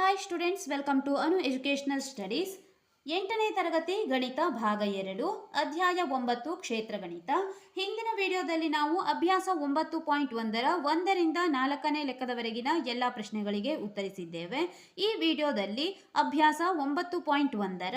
Hi students welcome to Anu educational studies ಎಂಟನೇ ತರಗತಿ ಗಣಿತ ಭಾಗ ಎರಡು, ಅಧ್ಯಾಯ ಒಂಬತ್ತು, ಕ್ಷೇತ್ರ ಗಣಿತ. ಹಿಂದಿನ ವಿಡಿಯೋದಲ್ಲಿ ನಾವು ಅಭ್ಯಾಸ ಒಂಬತ್ತು ಪಾಯಿಂಟ್ ಒಂದರ ಒಂದರಿಂದ ನಾಲ್ಕನೇ ಲೆಕ್ಕದವರೆಗಿನ ಎಲ್ಲ ಪ್ರಶ್ನೆಗಳಿಗೆ ಉತ್ತರಿಸಿದ್ದೇವೆ. ಈ ವಿಡಿಯೋದಲ್ಲಿ ಅಭ್ಯಾಸ ಒಂಬತ್ತು ಪಾಯಿಂಟ್ ಒಂದರ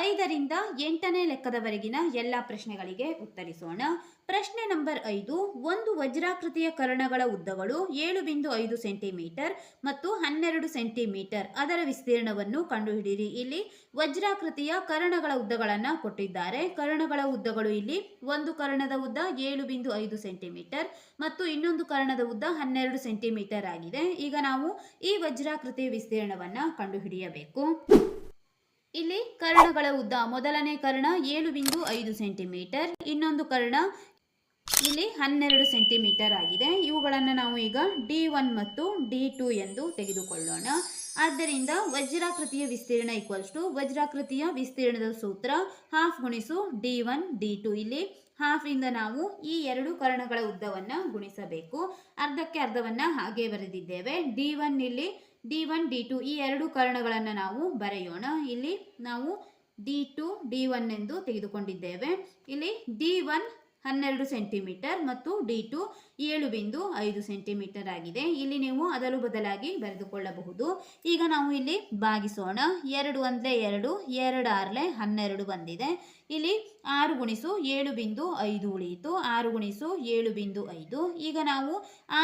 ಐದರಿಂದ ಎಂಟನೇ ಲೆಕ್ಕದವರೆಗಿನ ಎಲ್ಲ ಪ್ರಶ್ನೆಗಳಿಗೆ ಉತ್ತರಿಸೋಣ. ಪ್ರಶ್ನೆ ನಂಬರ್ ಐದು, ಒಂದು ವಜ್ರಾಕೃತಿಯ ಕರ್ಣಗಳ ಉದ್ದಗಳು ಏಳು ಬಿಂದು ಐದು ಸೆಂಟಿಮೀಟರ್ ಮತ್ತು ಹನ್ನೆರಡು ಸೆಂಟಿಮೀಟರ್. ಅದರ ವಿಸ್ತೀರ್ಣವನ್ನು ಕಂಡುಹಿಡಿಯಿರಿ. ಇಲ್ಲಿ ವಜ್ರಾಕೃತಿಯ ಕರ್ಣಗಳ ಉದ್ದಗಳನ್ನು ಕೊಟ್ಟಿದ್ದಾರೆ. ಕರ್ಣಗಳ ಉದ್ದಗಳು ಇಲ್ಲಿ ಒಂದು ಕರ್ಣದ ಉದ್ದ ಏಳು ಬಿಂದು ಐದು ಸೆಂಟಿಮೀಟರ್ ಮತ್ತು ಇನ್ನೊಂದು ಕರ್ಣದ ಉದ್ದ ಹನ್ನೆರಡು ಸೆಂಟಿಮೀಟರ್ ಆಗಿದೆ. ಈಗ ನಾವು ಈ ವಜ್ರಾಕೃತಿಯ ವಿಸ್ತೀರ್ಣವನ್ನು ಕಂಡುಹಿಡಿಯಬೇಕು. ಇಲ್ಲಿ ಕರ್ಣಗಳ ಉದ್ದ ಮೊದಲನೇ ಕರ್ಣ ಏಳು ಬಿಂದು ಐದು ಸೆಂಟಿಮೀಟರ್, ಇನ್ನೊಂದು ಕರ್ಣ ಇಲ್ಲಿ ಹನ್ನೆರಡು ಸೆಂಟಿಮೀಟರ್ ಆಗಿದೆ. ಇವುಗಳನ್ನು ನಾವು ಈಗ ಡಿ ಒನ್ ಮತ್ತು ಡಿ ಟು ಎಂದು ತೆಗೆದುಕೊಳ್ಳೋಣ. ಆದ್ದರಿಂದ ವಜ್ರಾಕೃತಿಯ ವಿಸ್ತೀರ್ಣ ಈಕ್ವಲ್ಸ್ ಟು ವಜ್ರಾಕೃತಿಯ ವಿಸ್ತೀರ್ಣದ ಸೂತ್ರ ಹಾಫ್ ಗುಣಿಸು ಡಿ ಒನ್, ಡಿ ಟು. ಇಲ್ಲಿ ಹಾಫ್ ಇಂದ ನಾವು ಈ ಎರಡು ಕರ್ಣಗಳ ಉದ್ದವನ್ನು ಗುಣಿಸಬೇಕು. ಅರ್ಧಕ್ಕೆ ಅರ್ಧವನ್ನು ಹಾಗೆ ಬರೆದಿದ್ದೇವೆ. ಡಿ ಒನ್ ಇಲ್ಲಿ, ಡಿ ಒನ್, ಡಿ ಟು ಈ ಎರಡು ಕರ್ಣಗಳನ್ನು ನಾವು ಬರೆಯೋಣ. ಇಲ್ಲಿ ನಾವು ಡಿ ಟು, ಡಿ ಒನ್ ಎಂದು ತೆಗೆದುಕೊಂಡಿದ್ದೇವೆ. ಇಲ್ಲಿ ಡಿ ಒನ್ ಹನ್ನೆರಡು ಸೆಂಟಿಮೀಟರ್ ಮತ್ತು ಡಿ ಟು ಏಳು ಬಿಂದು ಐದು ಸೆಂಟಿಮೀಟರ್ ಆಗಿದೆ. ಇಲ್ಲಿ ನೀವು ಅದಲು ಬದಲಾಗಿ ಬರೆದುಕೊಳ್ಳಬಹುದು. ಈಗ ನಾವು ಇಲ್ಲಿ ಭಾಗಿಸೋಣ. ಎರಡು ಅಂದರೆ ಎರಡು ಎರಡು ಆರ್ಲೆ ಹನ್ನೆರಡು ಬಂದಿದೆ. ಇಲ್ಲಿ ಆರು ಗುಣಿಸು ಏಳು ಬಿಂದು ಐದು ಉಳಿಯಿತು. ಆರು ಗುಣಿಸು ಏಳು ಬಿಂದು ಐದು. ಈಗ ನಾವು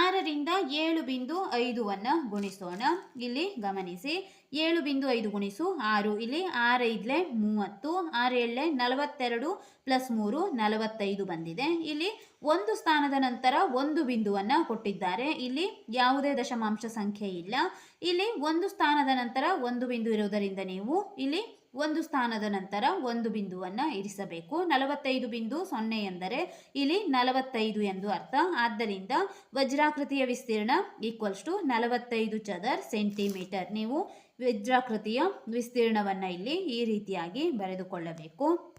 ಆರರಿಂದ ಏಳು ಬಿಂದು ಐದುವನ್ನು ಗುಣಿಸೋಣ. ಇಲ್ಲಿ ಗಮನಿಸಿ. ಏಳು ಬಿಂದು ಐದು ಗುಣಿಸು ಆರು. ಇಲ್ಲಿ ಆರೈದ್ಲೆ ಮೂವತ್ತು ಆರು ಏಳೆ ನಲವತ್ತೆರಡು ಪ್ಲಸ್ ಮೂರು ನಲವತ್ತೈದು ಬಂದಿದೆ. ಇಲ್ಲಿ ಒಂದು ಸ್ಥಾನದ ನಂತರ ಒಂದು ಬಿಂದುವನ್ನು ಕೊಟ್ಟಿದ್ದಾರೆ. ಇಲ್ಲಿ ಯಾವುದೇ ದಶಮಾಂಶ ಸಂಖ್ಯೆ ಇಲ್ಲ. ಇಲ್ಲಿ ಒಂದು ಸ್ಥಾನದ ನಂತರ ಒಂದು ಬಿಂದು ಇರುವುದರಿಂದ ನೀವು ಇಲ್ಲಿ ಒಂದು ಸ್ಥಾನದ ನಂತರ ಒಂದು ಬಿಂದುವನ್ನು ಇರಿಸಬೇಕು. ನಲವತ್ತೈದು ಬಿಂದು ಸೊನ್ನೆ ಎಂದರೆ ಇಲ್ಲಿ ನಲವತ್ತೈದು ಎಂದು ಅರ್ಥ. ಆದ್ದರಿಂದ ವಜ್ರಾಕೃತಿಯ ವಿಸ್ತೀರ್ಣ ಈಕ್ವಲ್ಸ್ ಟು ನಲವತ್ತೈದು ಚದರ್ ಸೆಂಟಿಮೀಟರ್ ನೀವು ವಜ್ರಾಕೃತಿಯ ವಿಸ್ತೀರ್ಣವನ್ನು ಇಲ್ಲಿ ಈ ರೀತಿಯಾಗಿ ಬರೆದುಕೊಳ್ಳಬೇಕು.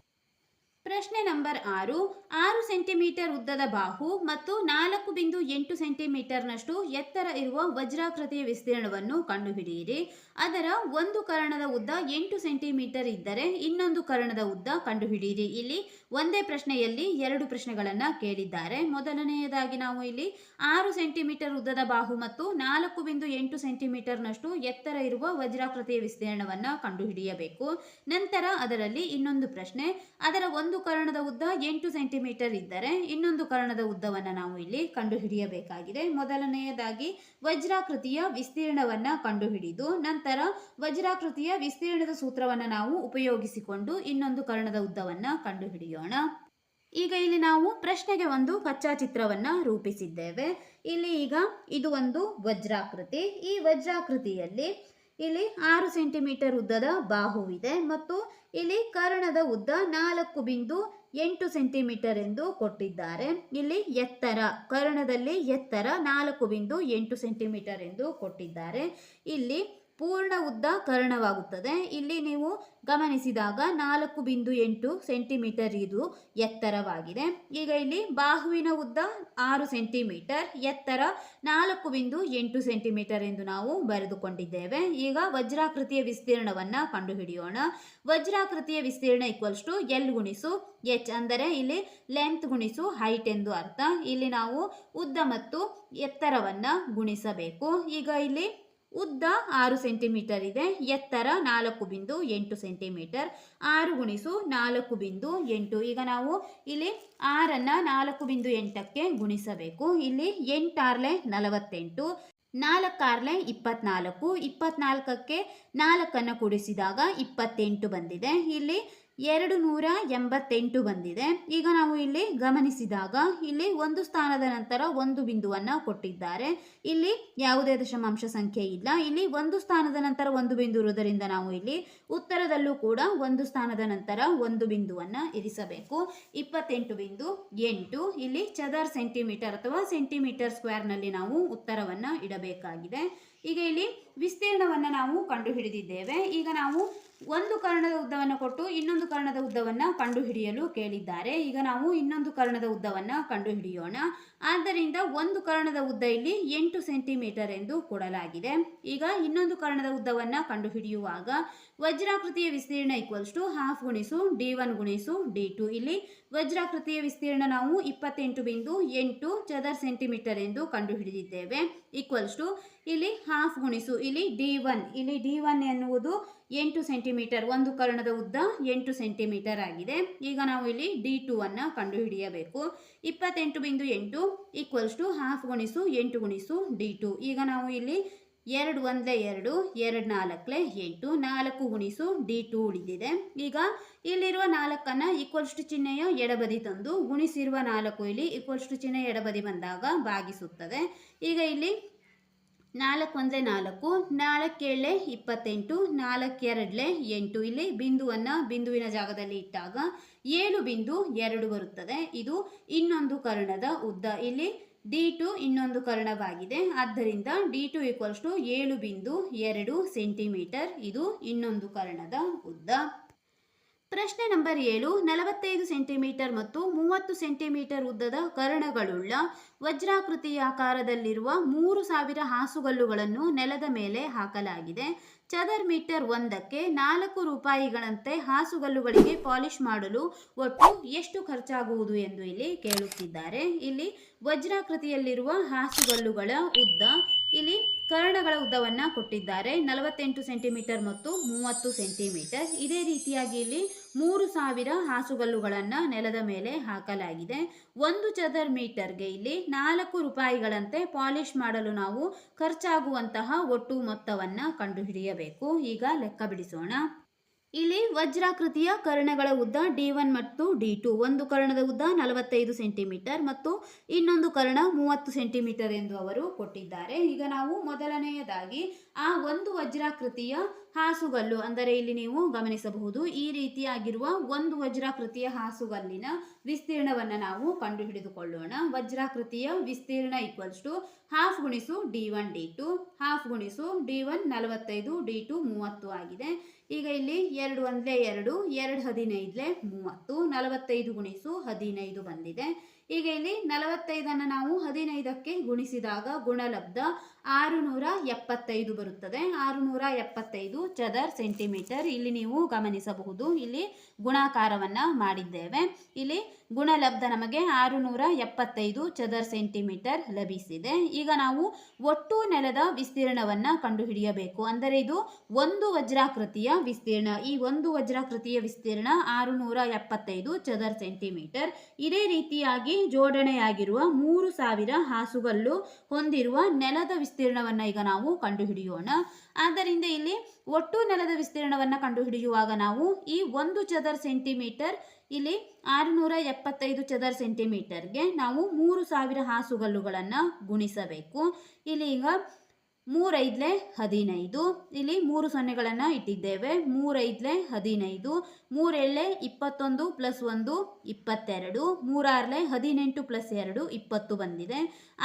ಪ್ರಶ್ನೆ ನಂಬರ್ ಆರು ಆರು ಸೆಂಟಿಮೀಟರ್ ಉದ್ದದ ಬಾಹು ಮತ್ತು ನಾಲ್ಕು ಬಿಂದು ಎಂಟು ಸೆಂಟಿಮೀಟರ್ನಷ್ಟು ಎತ್ತರ ಇರುವ ವಜ್ರಾಕೃತಿಯ ವಿಸ್ತೀರ್ಣವನ್ನು ಕಂಡುಹಿಡಿಯಿರಿ. ಅದರ ಒಂದು ಕರ್ಣದ ಉದ್ದ ಎಂಟು ಸೆಂಟಿಮೀಟರ್ ಇದ್ದರೆ ಇನ್ನೊಂದು ಕರ್ಣದ ಉದ್ದ ಕಂಡುಹಿಡಿಯಿರಿ. ಇಲ್ಲಿ ಒಂದೇ ಪ್ರಶ್ನೆಯಲ್ಲಿ ಎರಡು ಪ್ರಶ್ನೆಗಳನ್ನು ಕೇಳಿದ್ದಾರೆ. ಮೊದಲನೆಯದಾಗಿ ನಾವು ಇಲ್ಲಿ ಆರು ಸೆಂಟಿಮೀಟರ್ ಉದ್ದದ ಬಾಹು ಮತ್ತು ನಾಲ್ಕು ಬಿಂದು ಎಂಟು ಸೆಂಟಿಮೀಟರ್ನಷ್ಟು ಎತ್ತರ ಇರುವ ವಜ್ರಾಕೃತಿಯ ವಿಸ್ತೀರ್ಣವನ್ನು ಕಂಡುಹಿಡಿಯಬೇಕು. ನಂತರ ಅದರಲ್ಲಿ ಇನ್ನೊಂದು ಪ್ರಶ್ನೆ, ಅದರ ಒಂದು ಕರ್ಣದ ಉದ್ದ ಎಂಟು ಸೆಂಟಿಮೀಟರ್ ಇದ್ದರೆ ಇನ್ನೊಂದು ಕರ್ಣದ ಉದ್ದವನ್ನು ನಾವು ಇಲ್ಲಿ ಕಂಡುಹಿಡಿಯಬೇಕಾಗಿದೆ. ಮೊದಲನೆಯದಾಗಿ ವಜ್ರಾಕೃತಿಯ ವಿಸ್ತೀರ್ಣವನ್ನು ಕಂಡುಹಿಡಿದು ನಂತರ ವಜ್ರಾಕೃತಿಯ ವಿಸ್ತೀರ್ಣದ ಸೂತ್ರವನ್ನು ನಾವು ಉಪಯೋಗಿಸಿಕೊಂಡು ಇನ್ನೊಂದು ಕರ್ಣದ ಉದ್ದವನ್ನು ಕಂಡುಹಿಡಿಯೋಣ. ಈಗ ಇಲ್ಲಿ ನಾವು ಪ್ರಶ್ನೆಗೆ ಒಂದು ಕಚ್ಚಾ ಚಿತ್ರವನ್ನ ರೂಪಿಸಿದ್ದೇವೆ. ಇಲ್ಲಿ ಈಗ ಇದು ಒಂದು ವಜ್ರಾಕೃತಿ. ಈ ವಜ್ರಾಕೃತಿಯಲ್ಲಿ ಇಲ್ಲಿ ಆರು ಸೆಂಟಿಮೀಟರ್ ಉದ್ದದ ಬಾಹುವಿದೆ ಮತ್ತು ಇಲ್ಲಿ ಕರ್ಣದ ಉದ್ದ ನಾಲ್ಕು ಬಿಂದು ಎಂಟು ಸೆಂಟಿಮೀಟರ್ ಎಂದು ಕೊಟ್ಟಿದ್ದಾರೆ. ಇಲ್ಲಿ ಎತ್ತರ, ಕರ್ಣದಲ್ಲಿ ಎತ್ತರ ನಾಲ್ಕು ಬಿಂದು ಎಂಟು ಸೆಂಟಿಮೀಟರ್ ಎಂದು ಕೊಟ್ಟಿದ್ದಾರೆ. ಇಲ್ಲಿ ಪೂರ್ಣ ಉದ್ದ ಕರ್ಣವಾಗುತ್ತದೆ ಇಲ್ಲಿ ನೀವು ಗಮನಿಸಿದಾಗ ನಾಲ್ಕು ಬಿಂದು ಎಂಟು ಸೆಂಟಿಮೀಟರ್ ಇದು ಎತ್ತರವಾಗಿದೆ. ಈಗ ಇಲ್ಲಿ ಬಾಹುವಿನ ಉದ್ದ ಆರು ಸೆಂಟಿಮೀಟರ್, ಎತ್ತರ ನಾಲ್ಕು ಬಿಂದು ಎಂಟು ಸೆಂಟಿಮೀಟರ್ ಎಂದು ನಾವು ಬರೆದುಕೊಂಡಿದ್ದೇವೆ. ಈಗ ವಜ್ರಾಕೃತಿಯ ವಿಸ್ತೀರ್ಣವನ್ನು ಕಂಡುಹಿಡಿಯೋಣ. ವಜ್ರಾಕೃತಿಯ ವಿಸ್ತೀರ್ಣ ಈಕ್ವಲ್ಸ್ ಟು ಎಲ್ ಗುಣಿಸು ಎಚ್ ಅಂದರೆ ಇಲ್ಲಿ ಲೆಂತ್ ಗುಣಿಸು ಹೈಟ್ ಎಂದು ಅರ್ಥ. ಇಲ್ಲಿ ನಾವು ಉದ್ದ ಮತ್ತು ಎತ್ತರವನ್ನು ಗುಣಿಸಬೇಕು. ಈಗ ಇಲ್ಲಿ ಉದ್ದ ಆರು ಸೆಂಟಿಮೀಟರ್ ಇದೆ, ಎತ್ತರ ನಾಲ್ಕು ಬಿಂದು ಎಂಟು ಸೆಂಟಿಮೀಟರ್, ಆರು ಗುಣಿಸು ನಾಲ್ಕು ಬಿಂದು ಎಂಟು. ಈಗ ನಾವು ಇಲ್ಲಿ ಆರನ್ನು ನಾಲ್ಕು ಬಿಂದು ಎಂಟಕ್ಕೆ ಗುಣಿಸಬೇಕು. ಇಲ್ಲಿ ಎಂಟಾರ್ಲೆ ನಲವತ್ತೆಂಟು, ನಾಲ್ಕಾರ್ಲೆ ಇಪ್ಪತ್ನಾಲ್ಕು. ಇಪ್ಪತ್ನಾಲ್ಕಕ್ಕೆ ನಾಲ್ಕನ್ನು ಕೂಡಿಸಿದಾಗ ಇಪ್ಪತ್ತೆಂಟು ಬಂದಿದೆ. ಇಲ್ಲಿ ಎರಡು ನೂರ ಎಂಬತ್ತೆಂಟು ಬಂದಿದೆ. ಈಗ ನಾವು ಇಲ್ಲಿ ಗಮನಿಸಿದಾಗ ಇಲ್ಲಿ ಒಂದು ಸ್ಥಾನದ ನಂತರ ಒಂದು ಬಿಂದುವನ್ನು ಕೊಟ್ಟಿದ್ದಾರೆ. ಇಲ್ಲಿ ಯಾವುದೇ ದಶಮಾಂಶ ಸಂಖ್ಯೆ ಇಲ್ಲ. ಇಲ್ಲಿ ಒಂದು ಸ್ಥಾನದ ನಂತರ ಒಂದು ಬಿಂದು ಇರುವುದರಿಂದ ನಾವು ಇಲ್ಲಿ ಉತ್ತರದಲ್ಲೂ ಕೂಡ ಒಂದು ಸ್ಥಾನದ ನಂತರ ಒಂದು ಬಿಂದುವನ್ನು ಇರಿಸಬೇಕು. ಇಪ್ಪತ್ತೆಂಟು ಬಿಂದು ಎಂಟು. ಇಲ್ಲಿ ಚದರ್ ಸೆಂಟಿಮೀಟರ್ ಅಥವಾ ಸೆಂಟಿಮೀಟರ್ ಸ್ಕ್ವೇರ್ನಲ್ಲಿ ನಾವು ಉತ್ತರವನ್ನು ಇಡಬೇಕಾಗಿದೆ. ಈಗ ಇಲ್ಲಿ ವಿಸ್ತೀರ್ಣವನ್ನು ನಾವು ಕಂಡುಹಿಡಿದಿದ್ದೇವೆ. ಈಗ ನಾವು ಒಂದು ಕರ್ಣದ ಉದ್ದವನ್ನು ಕೊಟ್ಟು ಇನ್ನೊಂದು ಕರ್ಣದ ಉದ್ದವನ್ನು ಕಂಡುಹಿಡಿಯಲು ಕೇಳಿದ್ದಾರೆ. ಈಗ ನಾವು ಇನ್ನೊಂದು ಕರ್ಣದ ಉದ್ದವನ್ನು ಕಂಡುಹಿಡಿಯೋಣ. ಆದ್ದರಿಂದ ಒಂದು ಕರ್ಣದ ಉದ್ದ ಇಲ್ಲಿ ಎಂಟು ಸೆಂಟಿಮೀಟರ್ ಎಂದು ಕೊಡಲಾಗಿದೆ. ಈಗ ಇನ್ನೊಂದು ಕರ್ಣದ ಉದ್ದವನ್ನು ಕಂಡುಹಿಡಿಯುವಾಗ ವಜ್ರಾಕೃತಿಯ ವಿಸ್ತೀರ್ಣ ಈಕ್ವಲ್ಸ್ ಟು ಹಾಫ್ ಗುಣಿಸು ಡಿ ಒನ್ ಗುಣಿಸು ಡಿ ಟು ಇಲ್ಲಿ ವಜ್ರಾಕೃತಿಯ ವಿಸ್ತೀರ್ಣ ನಾವು ಇಪ್ಪತ್ತೆಂಟು ಬಿಂದು ಎಂಟು ಚದರ್ ಸೆಂಟಿಮೀಟರ್ ಎಂದು ಕಂಡುಹಿಡಿದಿದ್ದೇವೆ. ಈಕ್ವಲ್ಸ್ ಟು ಇಲ್ಲಿ ಹಾಫ್ ಗುಣಿಸು. ಇಲ್ಲಿ ಡಿ ಒನ್ ಇಲ್ಲಿ ಡಿ ಒನ್ ಎನ್ನುವುದು ಎಂಟು ಸೆಂಟಿಮೀಟರ್ ಒಂದು ಕರ್ಣದ ಉದ್ದ ಎಂಟು ಸೆಂಟಿಮೀಟರ್ ಆಗಿದೆ. ಈಗ ನಾವು ಇಲ್ಲಿ ಡಿ ಟು ಅನ್ನು ಕಂಡುಹಿಡಿಯಬೇಕು. ಇಪ್ಪತ್ತೆಂಟು ಬಿಂದು ಎಂಟು ಈಕ್ವಲ್ಸ್ ಟು ಹಾಫ್ ಗುಣಿಸು, ಎಂಟು ಗುಣಿಸು ಡಿ ಟು ಈಗ ನಾವು ಇಲ್ಲಿ ಎರಡು ಒಂದೇ ಎರಡು ಎರಡು ನಾಲ್ಕಲೆ ಎಂಟು, ನಾಲ್ಕು ಗುಣಿಸು ಡಿ ಟು ಉಳಿದಿದೆ. ಈಗ ಇಲ್ಲಿರುವ ನಾಲ್ಕನ್ನು ಈಕ್ವಲ್ಸ್ ಟು ಚಿಹ್ನೆಯ ಎಡಬದಿ ತಂದು ಗುಣಿಸಿರುವ ನಾಲ್ಕು ಇಲ್ಲಿ ಈಕ್ವಲ್ಸ್ ಟು ಚಿಹ್ನೆ ಎಡಬದಿ ಬಂದಾಗ ಭಾಗಿಸುತ್ತದೆ. ಈಗ ಇಲ್ಲಿ ನಾಲ್ಕು ಒಂದೇ ನಾಲ್ಕು ನಾಲ್ಕೇಳೆ ಇಪ್ಪತ್ತೆಂಟು ನಾಲ್ಕೆರಡಲೆ ಎಂಟು. ಇಲ್ಲಿ ಬಿಂದುವನ್ನು ಬಿಂದುವಿನ ಜಾಗದಲ್ಲಿ ಇಟ್ಟಾಗ ಏಳು ಬಿಂದು ಎರಡು ಬರುತ್ತದೆ. ಇದು ಇನ್ನೊಂದು ಕರ್ಣದ ಉದ್ದ. ಇಲ್ಲಿ ಡಿ ಟು ಇನ್ನೊಂದು ಕರ್ಣವಾಗಿದೆ. ಆದ್ದರಿಂದ ಡಿ ಟು ಈಕ್ವಲ್ಸ್ ಟು ಏಳು ಬಿಂದು ಎರಡು ಸೆಂಟಿಮೀಟರ್. ಇದು ಇನ್ನೊಂದು ಕರ್ಣದ ಉದ್ದ. ಪ್ರಶ್ನೆ ನಂಬರ್ ಏಳು, ನಲವತ್ತೈದು ಸೆಂಟಿಮೀಟರ್ ಮತ್ತು ಮೂವತ್ತು ಸೆಂಟಿಮೀಟರ್ ಉದ್ದದ ಕರ್ಣಗಳುಳ್ಳ ವಜ್ರಾಕೃತಿಯ ಆಕಾರದಲ್ಲಿರುವ ಮೂರು ಸಾವಿರ ಹಾಸುಗಲ್ಲುಗಳನ್ನು ನೆಲದ ಮೇಲೆ ಹಾಕಲಾಗಿದೆ. ಚದರ್ ಮೀಟರ್ ಒಂದಕ್ಕೆ ನಾಲ್ಕು ರೂಪಾಯಿಗಳಂತೆ ಹಾಸುಗಲ್ಲುಗಳಿಗೆ ಪಾಲಿಷ್ ಮಾಡಲು ಒಟ್ಟು ಎಷ್ಟು ಖರ್ಚಾಗುವುದು ಎಂದು ಇಲ್ಲಿ ಕೇಳುತ್ತಿದ್ದಾರೆ. ಇಲ್ಲಿ ವಜ್ರಾಕೃತಿಯಲ್ಲಿರುವ ಹಾಸುಗಲ್ಲುಗಳ ಉದ್ದ ಇಲ್ಲಿ ಕರ್ಣಗಳ ಉದ್ದವನ್ನು ಕೊಟ್ಟಿದ್ದಾರೆ. ನಲವತ್ತೆಂಟು ಸೆಂಟಿಮೀಟರ್ ಮತ್ತು ಮೂವತ್ತು ಸೆಂಟಿಮೀಟರ್. ಇದೇ ರೀತಿಯಾಗಿ ಇಲ್ಲಿ ಮೂರು ಸಾವಿರ ಹಾಸುಗಲ್ಲುಗಳನ್ನು ನೆಲದ ಮೇಲೆ ಹಾಕಲಾಗಿದೆ. ಒಂದು ಚದರ್ ಮೀಟರ್ಗೆ ಇಲ್ಲಿ ನಾಲ್ಕು ರೂಪಾಯಿಗಳಂತೆ ಪಾಲಿಷ್ ಮಾಡಲು ನಾವು ಖರ್ಚಾಗುವಂತಹ ಒಟ್ಟು ಮೊತ್ತವನ್ನು ಕಂಡುಹಿಡಿಯಬೇಕು. ಈಗ ಲೆಕ್ಕ ಬಿಡಿಸೋಣ. ಇಲ್ಲಿ ವಜ್ರಾಕೃತಿಯ ಕರ್ಣಗಳ ಉದ್ದ ಡಿ ಒನ್ ಮತ್ತು ಡಿ ಟು. ಒಂದು ಕರ್ಣದ ಉದ್ದ ನಲವತ್ತೈದು ಸೆಂಟಿಮೀಟರ್ ಮತ್ತು ಇನ್ನೊಂದು ಕರ್ಣ ಮೂವತ್ತು ಸೆಂಟಿಮೀಟರ್ ಎಂದು ಅವರು ಕೊಟ್ಟಿದ್ದಾರೆ. ಈಗ ನಾವು ಮೊದಲನೆಯದಾಗಿ ಆ ಒಂದು ವಜ್ರಾಕೃತಿಯ ಹಾಸುಗಲ್ಲು, ಅಂದರೆ ಇಲ್ಲಿ ನೀವು ಗಮನಿಸಬಹುದು, ಈ ರೀತಿಯಾಗಿರುವ ಒಂದು ವಜ್ರಾಕೃತಿಯ ಹಾಸುಗಲ್ಲಿನ ವಿಸ್ತೀರ್ಣವನ್ನು ನಾವು ಕಂಡುಹಿಡಿದುಕೊಳ್ಳೋಣ. ವಜ್ರಾಕೃತಿಯ ವಿಸ್ತೀರ್ಣ ಈಕ್ವಲ್ಸ್ ಟು ಹಾಫ್ ಗುಣಿಸು D one, D two. Half ಗುಣಿಸು ಡಿ ಒನ್ ನಲವತ್ತೈದು, ಡಿ ಟು ಮೂವತ್ತು ಆಗಿದೆ. ಈಗ ಇಲ್ಲಿ ಎರಡು ಒಂದಲೇ ಎರಡು ಎರಡು ಹದಿನೈದಲೆ ಮೂವತ್ತು ನಲವತ್ತೈದು ಗುಣಿಸು ಹದಿನೈದು ಬಂದಿದೆ. ಈಗ ಇಲ್ಲಿ ನಲವತ್ತೈದನ್ನು ನಾವು ಹದಿನೈದಕ್ಕೆ ಗುಣಿಸಿದಾಗ ಗುಣಲಬ್ಧ ಆರುನೂರ ಎಪ್ಪತ್ತೈದು ಬರುತ್ತದೆ. ಆರುನೂರ ಎಪ್ಪತ್ತೈದು ಚದರ್ ಸೆಂಟಿಮೀಟರ್. ಇಲ್ಲಿ ನೀವು ಗಮನಿಸಬಹುದು. ಇಲ್ಲಿ ಗುಣಾಕಾರವನ್ನು ಮಾಡಿದ್ದೇವೆ. ಇಲ್ಲಿ ಗುಣಲಬ್ಧ ನಮಗೆ ಆರುನೂರ ಎಪ್ಪತ್ತೈದು ಚದರ್ ಸೆಂಟಿಮೀಟರ್ ಲಭಿಸಿದೆ. ಈಗ ನಾವು ಒಟ್ಟು ನೆಲದ ವಿಸ್ತೀರ್ಣವನ್ನು ಕಂಡುಹಿಡಿಯಬೇಕು. ಅಂದರೆ ಇದು ಒಂದು ವಜ್ರಾಕೃತಿಯ ವಿಸ್ತೀರ್ಣ. ಈ ಒಂದು ವಜ್ರಾಕೃತಿಯ ವಿಸ್ತೀರ್ಣ ಆರುನೂರ ಎಪ್ಪತ್ತೈದು ಚದರ್ ಸೆಂಟಿಮೀಟರ್. ಇದೇ ರೀತಿಯಾಗಿ ಜೋಡಣೆಯಾಗಿರುವ ಮೂರು ಸಾವಿರ ಹಾಸುಗಲ್ಲು ಹೊಂದಿರುವ ನೆಲದ ವಿಸ್ತೀರ್ಣವನ್ನು ಈಗ ನಾವು ಕಂಡುಹಿಡಿಯೋಣ. ಆದ್ದರಿಂದ ಇಲ್ಲಿ ಒಟ್ಟು ನೆಲದ ವಿಸ್ತೀರ್ಣವನ್ನು ಕಂಡುಹಿಡಿಯುವಾಗ ನಾವು ಈ ಒಂದು ಚದರ್ ಸೆಂಟಿಮೀಟರ್, ಇಲ್ಲಿ ಆರುನೂರ ಎಪ್ಪತ್ತೈದು ಚದರ್ ಸೆಂಟಿಮೀಟರ್ಗೆ ನಾವು ಮೂರು ಸಾವಿರ ಹಾಸುಗಲ್ಲುಗಳನ್ನು ಗುಣಿಸಬೇಕು. ಇಲ್ಲಿ ಈಗ ಮೂರೈದ್ಲೆ ಹದಿನೈದು. ಇಲ್ಲಿ ಮೂರು ಸೊನ್ನೆಗಳನ್ನು ಇಟ್ಟಿದ್ದೇವೆ. ಮೂರೈದ್ಲೆ ಹದಿನೈದು. ಮೂರೆಳ್ಳೆ ಇಪ್ಪತ್ತೊಂದು ಪ್ಲಸ್ ಒಂದು ಇಪ್ಪತ್ತೆರಡು. ಮೂರಾರ್ಲೆ ಹದಿನೆಂಟು ಪ್ಲಸ್ ಎರಡು ಇಪ್ಪತ್ತು ಬಂದಿದೆ.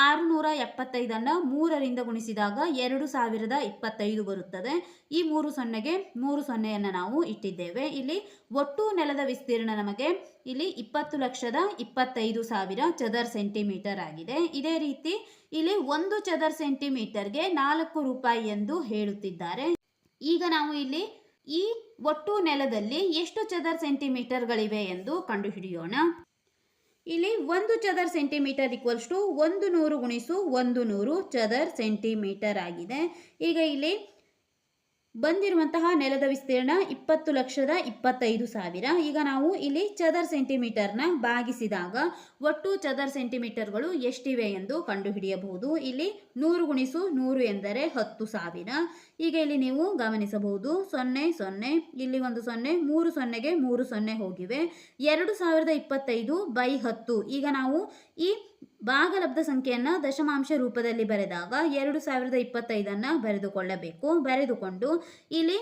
ಆರುನೂರ ಎಪ್ಪತ್ತೈದನ್ನು ಮೂರರಿಂದ ಗುಣಿಸಿದಾಗ ಎರಡು ಸಾವಿರದ ಇಪ್ಪತ್ತೈದು ಬರುತ್ತದೆ. ಈ ಮೂರು ಸೊನ್ನೆಗೆ ಮೂರು ಸೊನ್ನೆಯನ್ನು ನಾವು ಇಟ್ಟಿದ್ದೇವೆ. ಇಲ್ಲಿ ಒಟ್ಟು ನೆಲದ ವಿಸ್ತೀರ್ಣ ನಮಗೆ ಇಲ್ಲಿ ಇಪ್ಪತ್ತು ಲಕ್ಷದ ಇಪ್ಪತ್ತೈದು ಸಾವಿರ ಚದರ್ ಸೆಂಟಿಮೀಟರ್ ಆಗಿದೆ. ಇದೇ ರೀತಿ ಇಲ್ಲಿ ಒಂದು ಚದರ್ ಸೆಂಟಿಮೀಟರ್ಗೆ ನಾಲ್ಕು ರೂಪಾಯಿ ಎಂದು ಹೇಳುತ್ತಿದ್ದಾರೆ. ಈಗ ನಾವು ಇಲ್ಲಿ ಈ ಒಟ್ಟು ನೆಲದಲ್ಲಿ ಎಷ್ಟು ಚದರ್ ಸೆಂಟಿಮೀಟರ್ಗಳಿವೆ ಎಂದು ಕಂಡುಹಿಡಿಯೋಣ. ಇಲ್ಲಿ ಒಂದು ಚದರ್ ಸೆಂಟಿಮೀಟರ್ ಈಕ್ವಲ್ಸ್ ಟು ಒಂದು ನೂರು ಗುಣಿಸು ಒಂದು ನೂರು ಚದರ್ ಸೆಂಟಿಮೀಟರ್ ಆಗಿದೆ. ಈಗ ಇಲ್ಲಿ ಬಂದಿರುವಂತಹ ನೆಲದ ವಿಸ್ತೀರ್ಣ ಇಪ್ಪತ್ತು ಲಕ್ಷದ ಇಪ್ಪತ್ತೈದು ಸಾವಿರ. ಈಗ ನಾವು ಇಲ್ಲಿ ಚದರ್ ಸೆಂಟಿಮೀಟರ್ನ ಭಾಗಿಸಿದಾಗ ಒಟ್ಟು ಚದರ್ ಸೆಂಟಿಮೀಟರ್ಗಳು ಎಷ್ಟಿವೆ ಎಂದು ಕಂಡುಹಿಡಿಯಬಹುದು. ಇಲ್ಲಿ ನೂರು ಗುಣಿಸು ನೂರು ಎಂದರೆ ಹತ್ತು ಸಾವಿರ. ಈಗ ಇಲ್ಲಿ ನೀವು ಗಮನಿಸಬಹುದು ಸೊನ್ನೆ ಸೊನ್ನೆ, ಇಲ್ಲಿ ಒಂದು ಸೊನ್ನೆ, ಮೂರು ಸೊನ್ನೆಗೆ ಮೂರು ಸೊನ್ನೆ ಹೋಗಿವೆ. ಎರಡು ಸಾವಿರದ ಇಪ್ಪತ್ತೈದು ಬೈ ಹತ್ತು. ಈಗ ನಾವು ಈ ಭಾಗಲಬ್ಧ ಸಂಖ್ಯೆಯನ್ನು ದಶಮಾಂಶ ರೂಪದಲ್ಲಿ ಬರೆದಾಗ ಎರಡು ಸಾವಿರದ ಇಪ್ಪತ್ತೈದನ್ನು ಬರೆದುಕೊಳ್ಳಬೇಕು. ಬರೆದುಕೊಂಡು ಇಲ್ಲಿ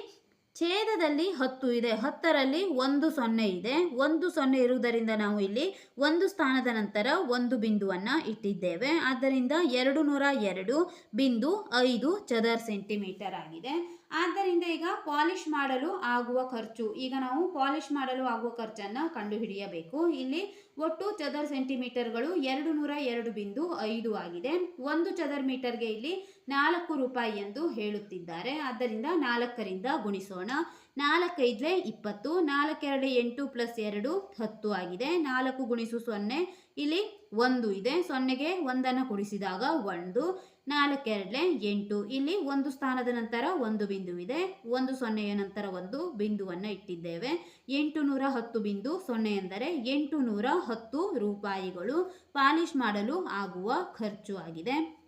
ಛೇದದಲ್ಲಿ ಹತ್ತು ಇದೆ. ಹತ್ತರಲ್ಲಿ ಒಂದು ಸೊನ್ನೆ ಇದೆ. ಒಂದು ಸೊನ್ನೆ ಇರುವುದರಿಂದ ನಾವು ಇಲ್ಲಿ ಒಂದು ಸ್ಥಾನದ ನಂತರ ಒಂದು ಬಿಂದುವನ್ನು ಇಟ್ಟಿದ್ದೇವೆ. ಆದ್ದರಿಂದ ಎರಡು ನೂರ ಎರಡು ಬಿಂದು ಐದು ಚದರ್ ಸೆಂಟಿಮೀಟರ್ ಆಗಿದೆ. ಆದ್ದರಿಂದ ಈಗ ಪಾಲಿಷ್ ಮಾಡಲು ಆಗುವ ಖರ್ಚು. ಈಗ ನಾವು ಪಾಲಿಷ್ ಮಾಡಲು ಆಗುವ ಖರ್ಚನ್ನು ಕಂಡುಹಿಡಿಯಬೇಕು. ಇಲ್ಲಿ ಒಟ್ಟು ಚದರ್ ಸೆಂಟಿಮೀಟರ್ಗಳು ಎರಡು ನೂರ ಎರಡು ಬಿಂದು ಐದು ಆಗಿದೆ. ಒಂದು ಚದರ್ ಮೀಟರ್ಗೆ ಇಲ್ಲಿ ನಾಲ್ಕು ರೂಪಾಯಿ ಎಂದು ಹೇಳುತ್ತಿದ್ದಾರೆ. ಆದ್ದರಿಂದ ನಾಲ್ಕರಿಂದ ಗುಣಿಸೋಣ. ನಾಲ್ಕೈದ್ರೆ ಇಪ್ಪತ್ತು, ನಾಲ್ಕೆರಡು ಎಂಟು ಪ್ಲಸ್ ಎರಡು ಹತ್ತು ಆಗಿದೆ. ನಾಲ್ಕು ಗುಣಿಸು ಸೊನ್ನೆ, ಇಲ್ಲಿ ಒಂದು ಇದೆ. ಸೊನ್ನೆಗೆ ಒಂದನ್ನು ಕೊಡಿಸಿದಾಗ ಒಂದು. ನಾಲ್ಕೆರಡಲೆ ಎಂಟು. ಇಲ್ಲಿ ಒಂದು ಸ್ಥಾನದ ನಂತರ ಒಂದು ಬಿಂದುವಿದೆ. ಒಂದು ಸೊನ್ನೆಯ ನಂತರ ಒಂದು ಬಿಂದುವನ್ನು ಇಟ್ಟಿದ್ದೇವೆ. ಎಂಟು ನೂರ ಹತ್ತು ಬಿಂದು ಸೊನ್ನೆ ಎಂದರೆ ಎಂಟು ನೂರ ಹತ್ತು ರೂಪಾಯಿಗಳು ಪಾಲಿಷ್ ಮಾಡಲು ಆಗುವ ಖರ್ಚು ಆಗಿದೆ.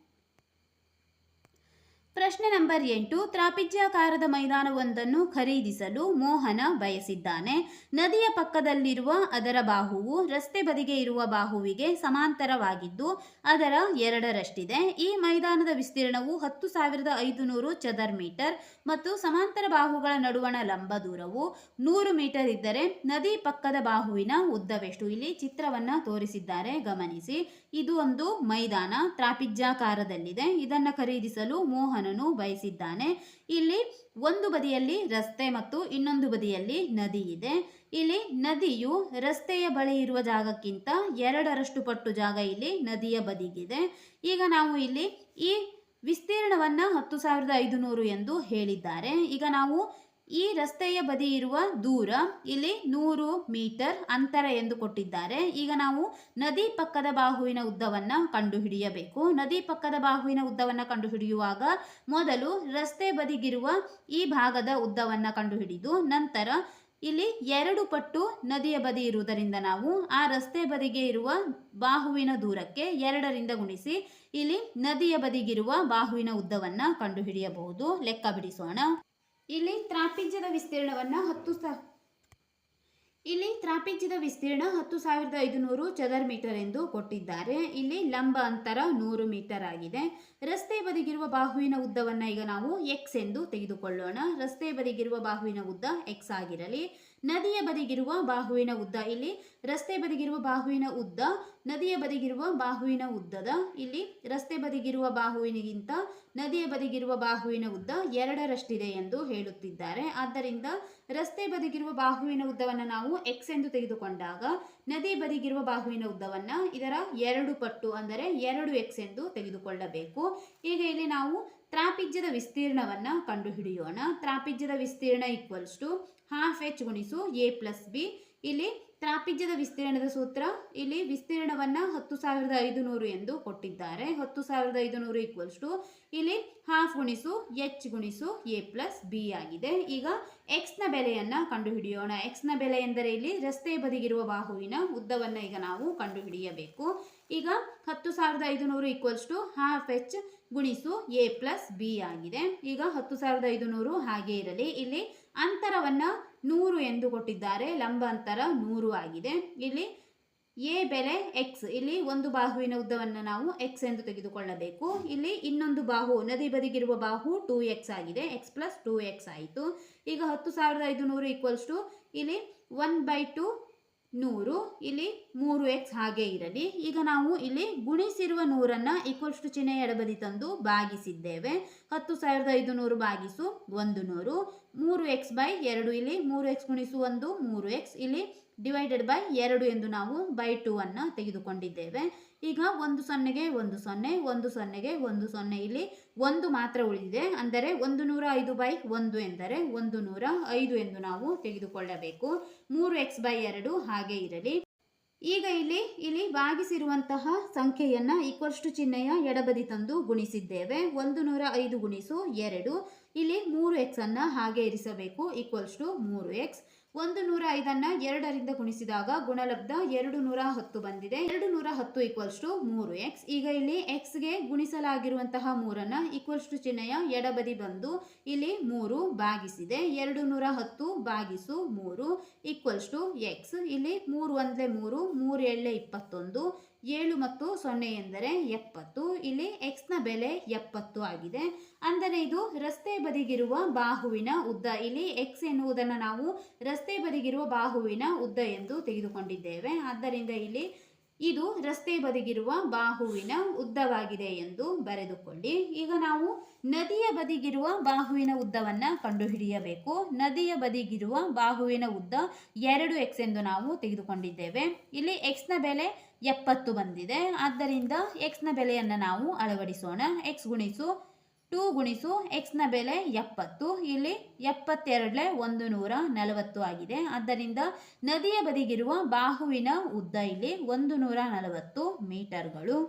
ಪ್ರಶ್ನೆ ನಂಬರ್ ಎಂಟು, ತ್ರಾಪಿಜ್ಯಾಕಾರದ ಮೈದಾನವೊಂದನ್ನು ಖರೀದಿಸಲು ಮೋಹನ ಬಯಸಿದ್ದಾನೆ. ನದಿಯ ಪಕ್ಕದಲ್ಲಿರುವ ಅದರ ಬಾಹುವು ರಸ್ತೆ ಬದಿಗೆ ಇರುವ ಬಾಹುವಿಗೆ ಸಮಾಂತರವಾಗಿದ್ದು, ಅದರ ಎರಡರಷ್ಟಿದೆ. ಈ ಮೈದಾನದ ವಿಸ್ತೀರ್ಣವು ಹತ್ತು ಸಾವಿರದ ಐದುನೂರು ಚದರ್ ಮೀಟರ್ ಮತ್ತು ಸಮಾಂತರ ಬಾಹುಗಳ ನಡುವಣ ಲಂಬ ದೂರವು ನೂರು ಮೀಟರ್ ಇದ್ದರೆ ನದಿ ಪಕ್ಕದ ಬಾಹುವಿನ ಉದ್ದವೆಷ್ಟು? ಇಲ್ಲಿ ಚಿತ್ರವನ್ನು ತೋರಿಸಿದ್ದಾರೆ. ಗಮನಿಸಿ, ಇದು ಒಂದು ಮೈದಾನ, ತ್ರಾಪಿಜ್ಯಾಕಾರದಲ್ಲಿದೆ. ಇದನ್ನು ಖರೀದಿಸಲು ಮೋಹನನು ಬಯಸಿದ್ದಾನೆ. ಇಲ್ಲಿ ಒಂದು ಬದಿಯಲ್ಲಿ ರಸ್ತೆ ಮತ್ತು ಇನ್ನೊಂದು ಬದಿಯಲ್ಲಿ ನದಿ ಇದೆ. ಇಲ್ಲಿ ನದಿಯು ರಸ್ತೆಯ ಬಳಿ ಇರುವ ಜಾಗಕ್ಕಿಂತ ಎರಡರಷ್ಟು ಪಟ್ಟು ಜಾಗ ಇಲ್ಲಿ ನದಿಯ ಬದಿಗಿದೆ. ಈಗ ನಾವು ಇಲ್ಲಿ ಈ ವಿಸ್ತೀರ್ಣವನ್ನ ಹತ್ತು ಸಾವಿರದ ಐದುನೂರು ಎಂದು ಹೇಳಿದ್ದಾರೆ. ಈಗ ನಾವು ಈ ರಸ್ತೆಯ ಬದಿ ಇರುವ ದೂರ ಇಲ್ಲಿ ನೂರು ಮೀಟರ್ ಅಂತರ ಎಂದು ಕೊಟ್ಟಿದ್ದಾರೆ. ಈಗ ನಾವು ನದಿ ಪಕ್ಕದ ಬಾಹುವಿನ ಉದ್ದವನ್ನು ಕಂಡುಹಿಡಿಯಬೇಕು. ನದಿ ಪಕ್ಕದ ಬಾಹುವಿನ ಉದ್ದವನ್ನು ಕಂಡುಹಿಡಿಯುವಾಗ ಮೊದಲು ರಸ್ತೆ ಬದಿಗಿರುವ ಈ ಭಾಗದ ಉದ್ದವನ್ನು ಕಂಡುಹಿಡಿದು ನಂತರ ಇಲ್ಲಿ ಎರಡು ಪಟ್ಟು ನದಿಯ ಬದಿ ಇರುವುದರಿಂದ ನಾವು ಆ ರಸ್ತೆ ಬದಿಗೆ ಇರುವ ಬಾಹುವಿನ ದೂರಕ್ಕೆ ಎರಡರಿಂದ ಗುಣಿಸಿ ಇಲ್ಲಿ ನದಿಯ ಬದಿಗಿರುವ ಬಾಹುವಿನ ಉದ್ದವನ್ನು ಕಂಡುಹಿಡಿಯಬಹುದು. ಲೆಕ್ಕ ಬಿಡಿಸೋಣ. ಇಲ್ಲಿ ತ್ರಾಪಿಜ್ಯದ ವಿಸ್ತೀರ್ಣವನ್ನ ಹತ್ತು ಇಲ್ಲಿ ತ್ರಾಪಿಜ್ಯದ ವಿಸ್ತೀರ್ಣ ಹತ್ತು ಸಾವಿರದ ಐದುನೂರು ಚದರ್ ಮೀಟರ್ ಎಂದು ಕೊಟ್ಟಿದ್ದಾರೆ. ಇಲ್ಲಿ ಲಂಬ ಅಂತರ ನೂರು ಮೀಟರ್ ಆಗಿದೆ. ರಸ್ತೆ ಬದಿಗಿರುವ ಬಾಹುವಿನ ಉದ್ದವನ್ನ ಈಗ ನಾವು ಎಕ್ಸ್ ಎಂದು ತೆಗೆದುಕೊಳ್ಳೋಣ. ರಸ್ತೆ ಬದಿಗಿರುವ ಬಾಹುವಿನ ಉದ್ದ ಎಕ್ಸ್ ಆಗಿರಲಿ. ನದಿಯ ಬದಿಗಿರುವ ಬಾಹುವಿನ ಉದ್ದ ಇಲ್ಲಿ. ರಸ್ತೆ ಬದಿಗಿರುವ ಬಾಹುವಿನ ಉದ್ದ, ನದಿಯ ಬದಿಗಿರುವ ಬಾಹುವಿನ ಉದ್ದದ ಇಲ್ಲಿ. ರಸ್ತೆ ಬದಿಗಿರುವ ಬಾಹುವಿನಿಗಿಂತ ನದಿಯ ಬದಿಗಿರುವ ಬಾಹುವಿನ ಉದ್ದ ಎರಡರಷ್ಟಿದೆ ಎಂದು ಹೇಳುತ್ತಿದ್ದಾರೆ. ಆದ್ದರಿಂದ ರಸ್ತೆ ಬದಿಗಿರುವ ಬಾಹುವಿನ ಉದ್ದವನ್ನು ನಾವು ಎಕ್ಸ್ ಎಂದು ತೆಗೆದುಕೊಂಡಾಗ ನದಿ ಬದಿಗಿರುವ ಬಾಹುವಿನ ಉದ್ದವನ್ನು ಇದರ ಎರಡು ಪಟ್ಟು ಅಂದರೆ ಎರಡು ಎಕ್ಸ್ ಎಂದು ತೆಗೆದುಕೊಳ್ಳಬೇಕು. ಈಗ ಇಲ್ಲಿ ನಾವು ತ್ರಾಪಿಜ್ಯದ ವಿಸ್ತೀರ್ಣವನ್ನು ಕಂಡುಹಿಡಿಯೋಣ. ತ್ರಾಪಿಜ್ಯದ ವಿಸ್ತೀರ್ಣ ಈಕ್ವಲ್ಸ್ ಟು ಹಾಫ್ ಎಚ್ ಗುಣಿಸು ಎ ಪ್ಲಸ್ ಬಿ ಇಲ್ಲಿ ತ್ರಾಪಿಜ್ಯದ ವಿಸ್ತೀರ್ಣದ ಸೂತ್ರ ಇಲ್ಲಿ ವಿಸ್ತೀರ್ಣವನ್ನು ಹತ್ತು ಸಾವಿರದ ಐದುನೂರು ಎಂದು ಕೊಟ್ಟಿದ್ದಾರೆ. ಹತ್ತು ಸಾವಿರದ ಐದುನೂರು ಈಕ್ವಲ್ಸ್ ಟು ಇಲ್ಲಿ ಹಾಫ್ ಗುಣಿಸು ಎಚ್ ಗುಣಿಸು ಎ ಪ್ಲಸ್ ಬಿ ಆಗಿದೆ. ಈಗ ಎಕ್ಸ್ನ ಬೆಲೆಯನ್ನು ಕಂಡುಹಿಡಿಯೋಣ. ಎಕ್ಸ್ನ ಬೆಲೆ ಎಂದರೆ ಇಲ್ಲಿ ರಸ್ತೆ ಬದಿಗಿರುವ ಬಾಹುವಿನ ಉದ್ದವನ್ನು ಈಗ ನಾವು ಕಂಡುಹಿಡಿಯಬೇಕು. ಈಗ ಹತ್ತು ಸಾವಿರದ ಐದುನೂರು ಈಕ್ವಲ್ಸ್ ಟು ಹಾಫ್ ಎಚ್ ಗುಣಿಸು ಎ ಪ್ಲಸ್ ಬಿ ಆಗಿದೆ. ಈಗ ಹತ್ತು ಸಾವಿರದ ಐದುನೂರು ಹಾಗೆ ಇರಲಿ. ಇಲ್ಲಿ ಅಂತರವನ್ನ ನೂರು ಎಂದು ಕೊಟ್ಟಿದ್ದಾರೆ. ಲಂಬ ಅಂತರ ನೂರು ಆಗಿದೆ. ಇಲ್ಲಿ ಎ ಬೆಲೆ ಎಕ್ಸ್ ಇಲ್ಲಿ ಒಂದು ಬಾಹುವಿನ ಉದ್ದವನ್ನು ನಾವು ಎಕ್ಸ್ ಎಂದು ತೆಗೆದುಕೊಳ್ಳಬೇಕು. ಇಲ್ಲಿ ಇನ್ನೊಂದು ಬಾಹು, ನದಿ ಬದಿಗಿರುವ ಬಾಹು ಟೂ ಎಕ್ಸ್ ಆಗಿದೆ. ಎಕ್ಸ್ ಪ್ಲಸ್ ಟೂ ಎಕ್ಸ್ ಆಯಿತು. ಈಗ ಹತ್ತು ಸಾವಿರದ ಐದುನೂರು ಈಕ್ವಲ್ಸ್ ಟು ಇಲ್ಲಿ ಒನ್ ಬೈ ಟು ನೂರು ಇಲ್ಲಿ ಮೂರು ಎಕ್ಸ್ ಹಾಗೆ ಇರಲಿ. ಈಗ ನಾವು ಇಲ್ಲಿ ಗುಣಿಸಿರುವ ನೂರನ್ನು ಈಕ್ವಲ್ಸ್ ಟು ಚಿಹ್ನೆ ಎಡಬದಿ ತಂದು ಭಾಗಿಸಿದ್ದೇವೆ. ಹತ್ತು ಸಾವಿರದ ಐದು ನೂರು ಭಾಗಿಸು ಒಂದು ನೂರು. ಮೂರು ಎಕ್ಸ್ ಬೈ ಎರಡು ಇಲ್ಲಿ ಮೂರು ಎಕ್ಸ್ ಗುಣಿಸು ಒಂದು, ಮೂರು ಎಕ್ಸ್ ಇಲ್ಲಿ ಡಿವೈಡೆಡ್ ಬೈ ಎರಡು ಎಂದು ನಾವು ಬೈ ಟೂ ಅನ್ನು ತೆಗೆದುಕೊಂಡಿದ್ದೇವೆ. ಈಗ ಒಂದು ಸೊನ್ನೆಗೆ ಒಂದು ಸೊನ್ನೆ, ಒಂದು ಸೊನ್ನೆಗೆ ಒಂದು ಸೊನ್ನೆ ಇಲ್ಲಿ ಒಂದು ಮಾತ್ರ ಉಳಿದಿದೆ. ಅಂದರೆ ಒಂದು ನೂರ ಐದು ಬೈ ಒಂದು ಎಂದರೆ ಒಂದು ನೂರ ಐದು ಎಂದು ನಾವು ತೆಗೆದುಕೊಳ್ಳಬೇಕು. ಮೂರು ಎಕ್ಸ್ ಬೈ ಎರಡು ಹಾಗೆ ಇರಲಿ. ಈಗ ಇಲ್ಲಿ ಇಲ್ಲಿ ಭಾಗಿಸಿರುವಂತಹ ಸಂಖ್ಯೆಯನ್ನು ಈಕ್ವಷ್ಟು ಚಿಹ್ನೆಯ ಎಡಬದಿ ತಂದು ಗುಣಿಸಿದ್ದೇವೆ. ಒಂದು ನೂರ ಐದು ಗುಣಿಸು ಎರಡು. ಇಲ್ಲಿ ಮೂರು ಎಕ್ಸನ್ನು ಹಾಗೆ ಇರಿಸಬೇಕು. ಈಕ್ವಲ್ಸ್ ಟು ಮೂರು ಎಕ್ಸ್ ಒಂದು ನೂರ ಐದನ್ನ ಎರಡರಿಂದ ಗುಣಿಸಿದಾಗ ಗುಣಲಬ್ಧ ಎರಡು ನೂರ ಹತ್ತು ಬಂದಿದೆ. ಎರಡು ನೂರ ಹತ್ತು ಈಕ್ವಲ್ಸ್ ಟು ಮೂರು ಎಕ್ಸ್ ಈಗ ಇಲ್ಲಿ ಎಕ್ಸ್ಗೆ ಗುಣಿಸಲಾಗಿರುವಂತಹ ಮೂರನ್ನ ಈಕ್ವಲ್ಸ್ ಟು ಚಿಹ್ನೆಯ ಎಡಬದಿ ಬಂದು ಇಲ್ಲಿ ಮೂರು ಬಾಗಿಸಿದೆ ಎರಡು ನೂರ ಹತ್ತು ಬಾಗಿಸು ಮೂರು ಈಕ್ವಲ್ಸ್ ಟು ಎಕ್ಸ್ ಇಲ್ಲಿ ಮೂರು ಒಂದ್ಲೆ ಮೂರು ಮೂರು ಎಳ್ಳೆ ಇಪ್ಪತ್ತೊಂದು. ಏಳು ಮತ್ತು ಸೊನ್ನೆ ಎಂದರೆ ಎಪ್ಪತ್ತು, ಇಲ್ಲಿ ಎಕ್ಸ್ನ ಬೆಲೆ ಎಪ್ಪತ್ತು ಆಗಿದೆ. ಅಂದರೆ ಇದು ರಸ್ತೆ ಬದಿಗಿರುವ ಬಾಹುವಿನ ಉದ್ದ. ಇಲ್ಲಿ ಎಕ್ಸ್ ಎನ್ನುವುದನ್ನು ನಾವು ರಸ್ತೆ ಬದಿಗಿರುವ ಬಾಹುವಿನ ಉದ್ದ ಎಂದು ತೆಗೆದುಕೊಂಡಿದ್ದೇವೆ. ಆದ್ದರಿಂದ ಇಲ್ಲಿ ಇದು ರಸ್ತೆ ಬದಿಗಿರುವ ಬಾಹುವಿನ ಉದ್ದವಾಗಿದೆ ಎಂದು ಬರೆದುಕೊಳ್ಳಿ. ಈಗ ನಾವು ನದಿಯ ಬದಿಗಿರುವ ಬಾಹುವಿನ ಉದ್ದವನ್ನು ಕಂಡುಹಿಡಿಯಬೇಕು. ನದಿಯ ಬದಿಗಿರುವ ಬಾಹುವಿನ ಉದ್ದ ಎರಡು ಎಕ್ಸ್ ಎಂದು ನಾವು ತೆಗೆದುಕೊಂಡಿದ್ದೇವೆ. ಇಲ್ಲಿ ಎಕ್ಸ್ನ ಬೆಲೆ ಎಪ್ಪತ್ತು ಬಂದಿದೆ. ಆದ್ದರಿಂದ ಎಕ್ಸ್ನ ಬೆಲೆಯನ್ನು ನಾವು ಅಳವಡಿಸೋಣ. ಎಕ್ಸ್ ಗುಣಿಸು ಟೂ ಗುಣಿಸು ಎಕ್ಸ್ನ ಬೆಲೆ ಎಪ್ಪತ್ತು. ಇಲ್ಲಿ ಎಪ್ಪತ್ತೆರಡಲೆ ಒಂದು ನೂರ ನಲವತ್ತು ಆಗಿದೆ. ಆದ್ದರಿಂದ ನದಿಯ ಬದಿಗಿರುವ ಬಾಹುವಿನ ಉದ್ದ ಇಲ್ಲಿ ಒಂದು ನೂರ ನಲವತ್ತು ಮೀಟರ್ಗಳು.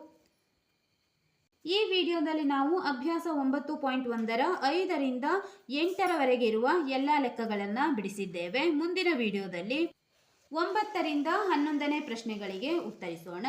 ಈ ವಿಡಿಯೋದಲ್ಲಿ ನಾವು ಅಭ್ಯಾಸ ಒಂಬತ್ತು ಪಾಯಿಂಟ್ ಒಂದರ ಐದರಿಂದ ಎಂಟರವರೆಗೆ ಇರುವ ಎಲ್ಲ ಲೆಕ್ಕಗಳನ್ನು ಬಿಡಿಸಿದ್ದೇವೆ. ಮುಂದಿನ ವಿಡಿಯೋದಲ್ಲಿ ಒಂಬತ್ತರಿಂದ ಹನ್ನೊಂದನೇ ಪ್ರಶ್ನೆಗಳಿಗೆ ಉತ್ತರಿಸೋಣ.